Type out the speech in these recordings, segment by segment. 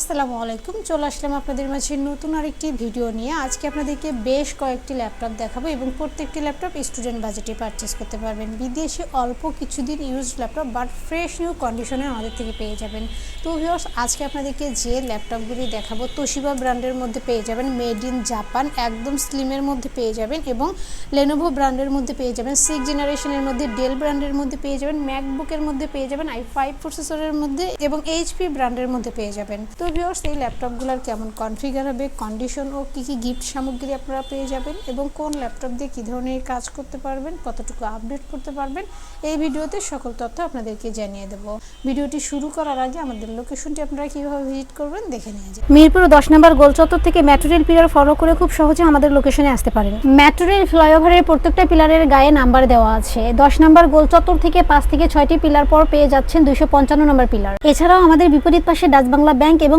আসসালামু আলাইকুম। চলে আসলাম আপনাদের মাঝে নতুন আরেকটি ভিডিও নিয়ে। আজকে আপনাদেরকে বেশ কয়েকটি ল্যাপটপ দেখাবো এবং প্রত্যেকটি ল্যাপটপ স্টুডেন্ট বাজেটে পারচেস করতে পারবেন। বিদেশে অল্প কিছুদিন use laptop but fresh new কন্ডিশনে আমাদের থেকে পেয়ে যাবেন। তো ভিউয়ার্স আজকে আপনাদেরকে যে ল্যাপটপগুলি দেখাবো তোশিবা ব্র্যান্ডের মধ্যে পেয়ে যাবেন মেড ইন জাপান একদম স্লিমের মধ্যে পেয়ে যাবেন এবং লেনোভো ব্র্যান্ডের মধ্যে পেয়ে যাবেন সিক্স জেনারেশনের মধ্যে ডেল ব্র্যান্ডের মধ্যে পেয়ে যাবেন ম্যাকবুকের মধ্যে পেয়ে যাবেন আই ফাইভ প্রসেসরের মধ্যে এবং এইচপি ব্র্যান্ডের মধ্যে পেয়ে যাবেন। তো ভিউয়ার্স এই ল্যাপটপগুলোর কেমন কনফিগার হবে কন্ডিশন ও কী কী গিফট সামগ্রী আপনারা পেয়ে যাবেন এবং কোন ল্যাপটপ দিয়ে কী ধরনের কাজ করতে পারবেন, কতটুকু আপডেট করতে পারবেন, এই ভিডিওতে সকল তথ্য আপনাদেরকে জানিয়ে দেব। ভিডিওটি শুরু করার আগে আমাদের লোকেশনটি আপনারা কীভাবে ভিজিট করবেন দেখে নিয়ে যান মিরপুর দশ নম্বর গোল চত্বর থেকে মেট্রো রেল পিলার ফলো করে খুব সহজে আমাদের লোকেশনে আসতে পারেন। মেট্রো রেল ফ্লাইওভারের প্রত্যেকটা পিলারের গায়ে নাম্বার দেওয়া আছে। দশ নম্বর গোল চত্বর থেকে পাঁচ থেকে ছয়টি পিলার পর পেয়ে যাচ্ছেন দুইশো পঞ্চান্ন নম্বর পিলার এছাড়াও আমাদের বিপরীত পাশে ডাচ বাংলা ব্যাংক এবং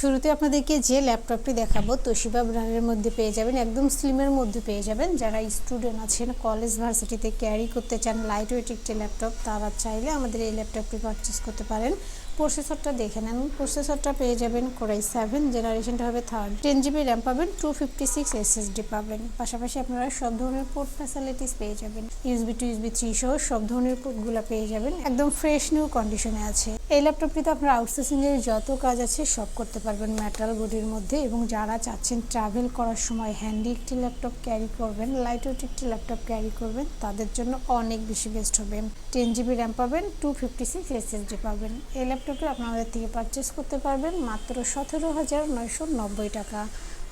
শুরুতে আপনাদেরকে যে ল্যাপটপটি দেখাবো, তোশিবা ব্র্যান্ডের মধ্যে পেয়ে যাবেন, একদম স্লিমের মধ্যে পেয়ে যাবেন। যারা স্টুডেন্ট আছেন, কলেজ ভার্সিটিতে ক্যারি করতে চান লাইট ওয়েট একটি ল্যাপটপ, তারা চাইলে আমাদের এই ল্যাপটপটি পারচেস করতে পারেন। প্রসেসরটা দেখে নেন। প্রসেসরটা পেয়ে যাবেন কোরাই সেভেন জেনারেশনটা হবে থার্ড টেন জিবি র্যাম পাবেন টু ফিফটি সিক্স এসএসডি পাবেন। পাশাপাশি আপনারা সব ধরনের পোর্ট ফ্যাসিলিটিস পেয়ে যাবেন। ইউসবি টু ইউসবি থ্রি সহ সব ধরনের পোর্টগুলো পেয়ে যাবেন। একদম ফ্রেশ নিউ কন্ডিশনে আছে। এই ল্যাপটপটিতে আপনার আউটসোর্সিং এর যত কাজ আছে সব করতে পারবেন মেটাল বডির মধ্যে এবং যারা চাচ্ছেন ট্রাভেল করার সময় হ্যান্ডি একটি ল্যাপটপ ক্যারি করবেন লাইট ওয়েট একটি ল্যাপটপ ক্যারি করবেন, তাদের জন্য অনেক বেশি বেস্ট হবে। টেন জিবি র্যাম পাবেন টু ফিফটি সিক্স এসএসডি পাবেন। এই ল্যাপটপটি আপনাদের থেকে পারচেস করতে পারবেন মাত্র সতেরো হাজার নয়শো নব্বই টাকা।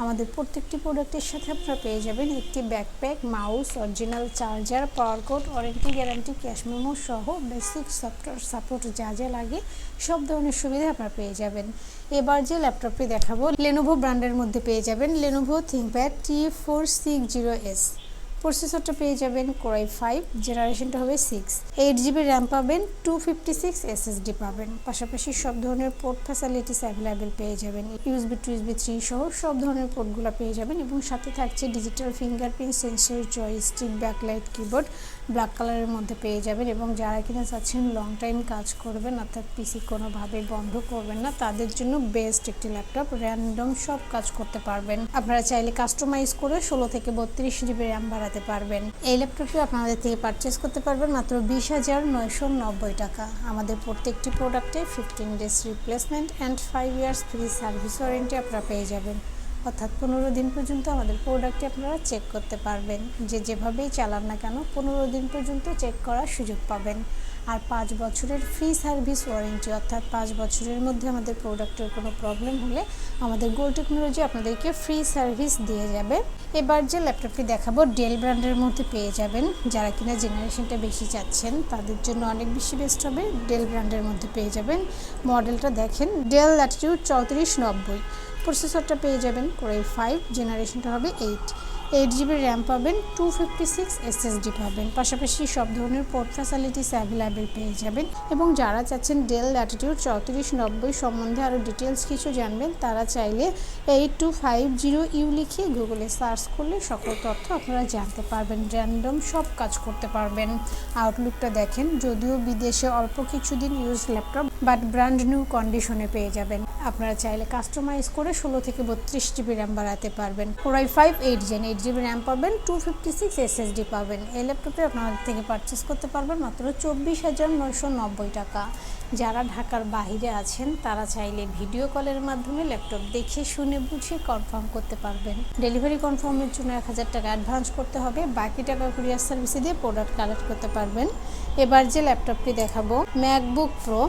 আমাদের প্রত্যেকটি প্রোডাক্টের সাথে আপনারা পেয়ে যাবেন একটি backpack mouse original charger power cord warranty guarantee cash memo সহ বেসিক সফটওয়্যার সাপোর্ট যা যা লাগে সব ধরনের সুবিধা আপনারা পেয়ে যাবেন। এবার যে ল্যাপটপটি দেখাবো লেনোভো ব্র্যান্ডের মধ্যে পেয়ে যাবেন Lenovo ThinkPad T four six zero S প্রসেসরটা পেয়ে যাবেন কোরাই ফাইভ জেনারেশনটা হবে সিক্স এইট জিবি র্যাম পাবেন টু ফিফটি সিক্স এসএসডি পাবেন। পাশাপাশি সব ধরনের পোর্ট ফ্যাসিলিটিস অ্যাভেলেবেল পেয়ে যাবেন। ইউএসবি টু ইউএসবি থ্রি সহ সব ধরনের পোর্টগুলো পেয়ে যাবেন এবং সাথে থাকছে digital fingerprint sensor joystick backlight keyboard black কালারের মধ্যে পেয়ে যাবেন এবং যারা কিনা চাচ্ছেন লং টাইম কাজ করবেন অর্থাৎ পিসি কোনোভাবে বন্ধ করবেন না, তাদের জন্য বেস্ট একটি ল্যাপটপ র্যান্ডম সব কাজ করতে পারবেন। আপনারা চাইলে কাস্টমাইজ করে ষোলো থেকে বত্রিশ জিবি র্যাম বাড়াতে পারবেন। এই ল্যাপটপটি আপনাদের থেকে পারচেস করতে পারবেন মাত্র বিশ হাজার নয়শো নব্বই টাকা। আমাদের প্রত্যেকটি প্রোডাক্টে fifteen days replacement and five years free service warranty আপনারা পেয়ে যাবেন। অর্থাৎ পনেরো দিন পর্যন্ত আমাদের প্রোডাক্টটি আপনারা চেক করতে পারবেন। যে যেভাবেই চালান না কেন, পনেরো দিন পর্যন্ত চেক করার সুযোগ পাবেন। আর পাঁচ বছরের ফ্রি সার্ভিস ওয়ারেন্টি অর্থাৎ পাঁচ বছরের মধ্যে আমাদের প্রোডাক্টের কোনো প্রবলেম হলে আমাদের গোল টেকনোলজি আপনাদেরকে ফ্রি সার্ভিস দিয়ে যাবে। এবার যে ল্যাপটপটি দেখাবো ডেল ব্র্যান্ডের মধ্যে পেয়ে যাবেন। যারা কিনা জেনারেশনটা বেশি চাচ্ছেন, তাদের জন্য অনেক বেশি বেস্ট হবে। ডেল ব্র্যান্ডের মধ্যে পেয়ে যাবেন। মডেলটা দেখেন ডেল ল্যাটিটিউড চৌত্রিশ নব্বই। প্রসেসরটা পেয়ে যাবেন কোরাই ফাইভ জেনারেশনটা হবে এইট এইট জিবি র্যাম পাবেন টু ফিফটি সিক্স এসএসডি পাবেন। পাশাপাশি সব ধরনের পোর্ট ফ্যাসিলিটিস অ্যাভেলেবেল পেয়ে যাবেন। এবং যারা চাচ্ছেন ডেল ল্যাটিটিউড চৌত্রিশ নব্বই সম্বন্ধে আরও ডিটেলস কিছু জানবেন, তারা চাইলে eight two five zero U লিখে গুগলে সার্চ করলে সকল তথ্য আপনারা জানতে পারবেন। র্যান্ডম সব কাজ করতে পারবেন। আউটলুকটা দেখেন, যদিও বিদেশে অল্প কিছুদিন use laptop but brand new কন্ডিশনে পেয়ে যাবেন। আপনারা চাইলে কাস্টমাইজ করে ষোলো থেকে বত্রিশ জিবি র্যাম বাড়াতে পারবেন। Core i five eight gen eight GB RAM পাবেন টু ফিফটি সিক্স এসএসডি পাবেন। এই ল্যাপটপে আপনাদের থেকে পারচেস করতে পারবেন মাত্র চব্বিশ হাজার নয়শো নব্বই টাকা। যারা ঢাকার বাহিরে আছেন, তারা চাইলে ভিডিও কলের মাধ্যমে ল্যাপটপ দেখে, শুনে, বুঝে কনফার্ম করতে পারবেন। ডেলিভারি কনফার্মের জন্য এক হাজার টাকা অ্যাডভান্স করতে হবে। বাকি টাকা কুরিয়ার সার্ভিসে দিয়ে প্রোডাক্ট কালেক্ট করতে পারবেন। এবার যে ল্যাপটপটি দেখাবো ম্যাকবুক প্রো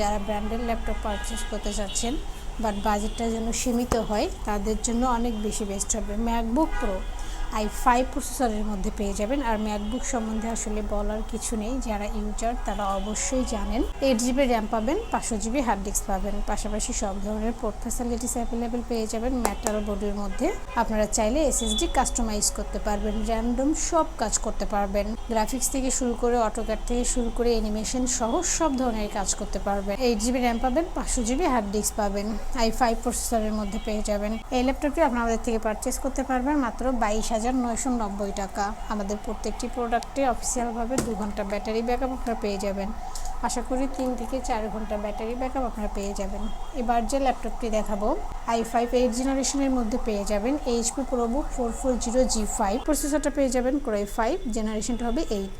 যারা ব্র্যান্ডেড ল্যাপটপ পারচেস করতে চাচ্ছেন বাট বাজেটটা যেন সীমিত হয়, তাদের জন্য অনেক বেশি বেস্ট হবে। ম্যাকবুক প্রো আই ফাইভ প্রসেসরের মধ্যে পেয়ে যাবেন। আর ম্যাকবুক সম্বন্ধে আসলে বলার কিছু নেই। যারা ইউজার, তারা অবশ্যই জানেন। এইট জিবি র্যাম পাবেন, পাঁচশো জিবি হার্ড ডিস্ক পাবেন। পাশাপাশি সব ধরনের পোর্ট ফ্যাসিলিটিস অ্যাভেলেবেল পেয়ে যাবেন ম্যাটার বোর্ডের মধ্যে। আপনারা চাইলে এসএসডি কাস্টমাইজ করতে পারবেন র্যান্ডম সব কাজ করতে পারবেন। গ্রাফিক্স থেকে শুরু করে অটোক্যাট থেকে শুরু করে অ্যানিমেশন সহ সব ধরনের কাজ করতে পারবেন। এইট জিবি র্যাম পাবেন, পাঁচশো জিবি হার্ড ডিস্ক পাবেন। আই ফাইভ প্রসেসরের মধ্যে পেয়ে যাবেন। এই ল্যাপটপটি আপনারা আমাদের থেকে পারচেস করতে পারবেন। মাত্র বাইশ হাজার নয়শো নব্বই টাকা। আমাদের প্রত্যেকটি প্রোডাক্টে অফিসিয়ালভাবে দু ঘণ্টা ব্যাটারি ব্যাকআপ আপনারা পেয়ে যাবেন। আশা করি তিন থেকে চার ঘণ্টা ব্যাটারি ব্যাকআপ আপনারা পেয়ে যাবেন। এবার যে ল্যাপটপটি দেখাবো আই ফাইভ এইট জেনারেশনের মধ্যে পেয়ে যাবেন HP ProBook four four zero G five প্রসেসরটা পেয়ে যাবেন ক্রয় ফাইভ জেনারেশনটা হবে এইট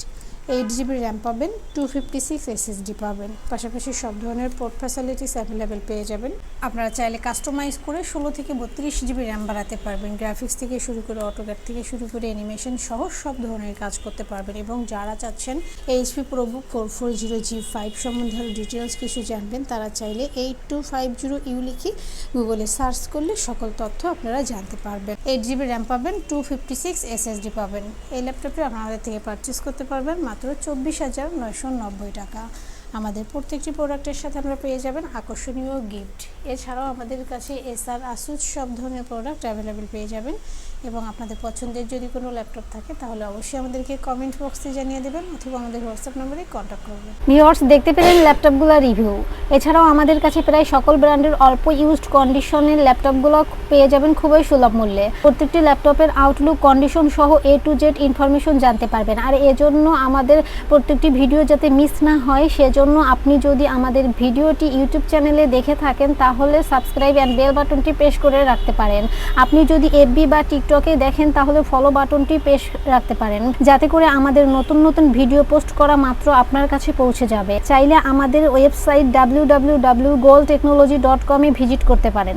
এইট জিবি র্যাম পাবেন টু ফিফটি সিক্স এসএসডি পাবেন। পাশাপাশি সব ধরনের পোর্ট ফ্যাসিলিটিস অ্যাভেলেবেল পেয়ে যাবেন। আপনারা চাইলে কাস্টমাইজ করে ষোলো থেকে বত্রিশ জিবি র্যাম বাড়াতে পারবেন। গ্রাফিক্স থেকে শুরু করে অটোক্যাট থেকে শুরু করে অ্যানিমেশন সহ সব ধরনের কাজ করতে পারবেন এবং যারা চাচ্ছেন HP ProBook four four zero G five সম্বন্ধে আরও ডিটেলস কিছু জানবেন, তারা চাইলে eight two five zero U লিখে গুগলে সার্চ করলে সকল তথ্য আপনারা জানতে পারবেন। এইট জিবি র্যাম পাবেন টু ফিফটি সিক্স এসএসডি পাবেন। এই ল্যাপটপটি আপনাদের থেকে পারচেস করতে পারবেন। মাত্র চব্বিশ হাজার নয়শো নব্বই টাকা। আমাদের প্রত্যেকটি প্রোডাক্টের সাথে আমরা পেয়ে যাবেন আকর্ষণীয় গিফট এছাড়াও আমাদের কাছে এসআর আসুস সব ধরনের প্রোডাক্ট অ্যাভেলেবেল পেয়ে যাবেন। এবং আপনাদের পছন্দের যদি কোনো ল্যাপটপ থাকে, তাহলে অবশ্যই আমাদেরকে কমেন্ট বক্সে জানিয়ে দেবেন অথবা আমাদের হোয়াটসঅ্যাপ নম্বরে কন্ট্যাক্ট করবেন। ভিউয়ার্স দেখতে পেলেন ল্যাপটপগুলো রিভিউ এছাড়াও আমাদের কাছে প্রায় সকল ব্র্যান্ডের অল্প ইউজড কন্ডিশনের ল্যাপটপগুলো পেয়ে যাবেন খুবই সুলভ মূল্যে। প্রত্যেকটি ল্যাপটপের আউটলুক কন্ডিশন সহ এ টু জেড ইনফরমেশন জানতে পারবেন। আর এজন্য আমাদের প্রত্যেকটি ভিডিও যাতে মিস না হয়, সেজন্য আপনি যদি আমাদের ভিডিওটি ইউটিউব চ্যানেলে দেখে থাকেন, তাহলে সাবস্ক্রাইব অ্যান্ড বেল বাটনটি প্রেস করে রাখতে পারেন। আপনি যদি এফবি বা টিকটকে দেখেন, তাহলে ফলো বাটনটি পেশ রাখতে পারেন। যাতে করে আমাদের নতুন নতুন ভিডিও পোস্ট করা মাত্র আপনার কাছে পৌঁছে যাবে। চাইলে আমাদের website W W W Goal Technology dot কমে ভিজিট করতে পারেন।